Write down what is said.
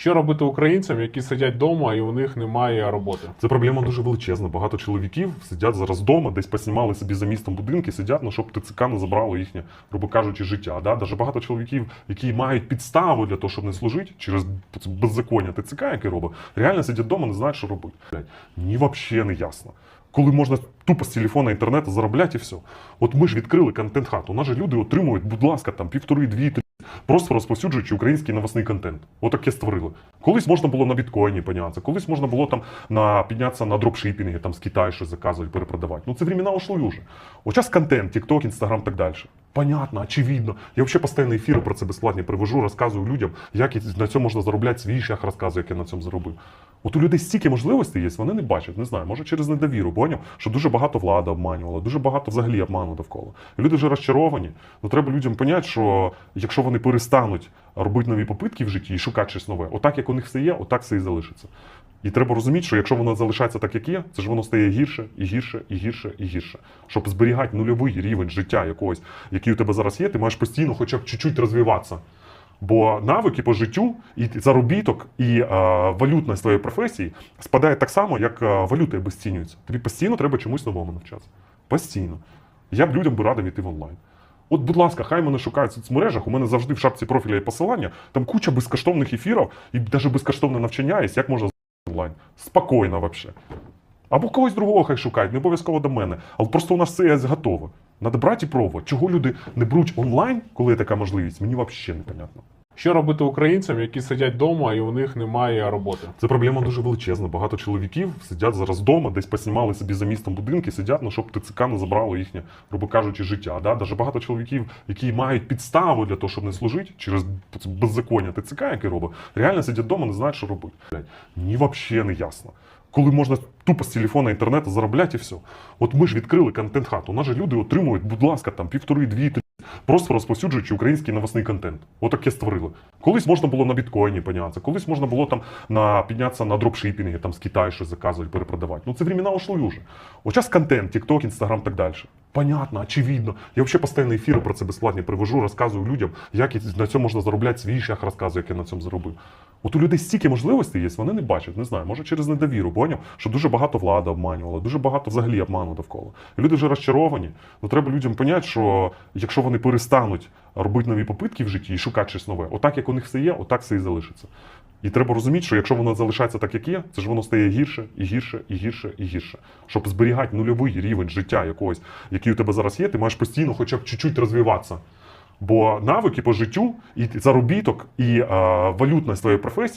Що робити українцям, які сидять вдома і у них немає роботи? Це проблема дуже величезна. Багато чоловіків сидять зараз вдома, десь поснімали собі за містом будинки, сидять, ну щоб ТЦК не забрало їхнє, грубо кажучи, життя. Да? Даже багато чоловіків, які мають підставу для того, щоб не служити через беззаконня ТЦК, яке робить, реально сидять вдома, не знають, що робити. Мені взагалі не ясно. Коли можна тупо з телефона інтернету заробляти і все. От ми ж відкрили контент хату. У нас же люди отримують, будь ласка, там півтори, дві, три. Просто розповсюджуючи український новосний контент. Отаке створили. Колись можна було на біткоїні піднятися, колись можна було там на піднятися на дропшипінги, там з Китаю щось заказувати, перепродавати. Ну це времена ушли уже. От контент, TikTok, Instagram, так далі. Понятно, очевидно. Я взагалі постійно ефіри про це безплатні привожу, розказую людям, як на цьому можна заробляти свій шлях, розказую, як я на цьому заробив. От у людей стільки можливостей є, вони не бачать, не знаю, може через недовіру, поняв, що дуже багато влада обманювала, дуже багато взагалі обману довкола. Люди вже розчаровані. Ну треба людям поняти, що якщо вони перестануть робити нові попитки в житті і шукати щось нове, отак як у них все є, отак все і залишиться. І треба розуміти, що якщо воно залишається так, як є, це ж воно стає гірше і гірше, і гірше, і гірше. Щоб зберігати нульовий рівень життя якогось, який у тебе зараз є, ти маєш постійно хоча б чуть-чуть розвиватися. Бо навики по життю, і заробіток, і е, валютність твоєї професії спадає так само, як е, валюта обесцінюється. Тобі постійно треба чомусь новому навчатися. Постійно. Я б людям би радив іти в онлайн. От, будь ласка, хай мене шукають в соцмережах. У мене завжди в шапці профіля є посилання. Там куча безкоштовних ефірів і навіть безкоштовне навчання є, як можна онлайн. Спокійно взагалі. Або когось другого хай шукають, не обов'язково до мене. Але просто у нас все готово. Надо брати і пробувати. Чого люди не беруть онлайн, коли є така можливість, мені взагалі непонятно. Що робити українцям, які сидять вдома і у них немає роботи? Це проблема дуже величезна. Багато чоловіків сидять зараз вдома, десь поснімали собі за містом будинки, сидять, ну щоб ТЦК не забрало їхнє, грубо кажучи, життя. Да? Даже багато чоловіків, які мають підставу для того, щоб не служити через беззаконня ТЦК, яке робить, реально сидять вдома, не знають, що робити. Мені взагалі не ясно. Коли можна тупо з телефона інтернету заробляти і все. От ми ж відкрили контент хату. У нас же люди отримують, будь ласка, там півтори, дві, три. Просто розповсюджуючи український новосний контент. Отаке створили. Колись можна було на біткоїні піднятися, колись можна було там на піднятися на дропшипінги, там з Китаю щось заказувати, перепродавати. Ну це времена ушли уже. От контент, TikTok, Instagram, так далі. Понятно, очевидно. Я вообще постоянно ефіри про це безплатні привожу, розказую людям, як на цьому можна заробляти свій шлях, розказую, як я на цьому заробив. От у людей стільки можливостей є, вони не бачать, не знаю, може через недовіру, поняв, що дуже багато влада обманювала, дуже багато взагалі обману довкола. Люди вже розчаровані. Ну треба людям поняти, що якщо вони перестануть робити нові попитки в житті і шукати щось нове, отак як у них все є, отак все і залишиться. І треба розуміти, що якщо воно залишається так, як є, це ж воно стає гірше і гірше, і гірше, і гірше. Щоб зберігати нульовий рівень життя якогось, який у тебе зараз є, ти маєш постійно хоча б чуть-чуть розвиватися. Бо навики по життю, і заробіток, і е, валютність твоєї професії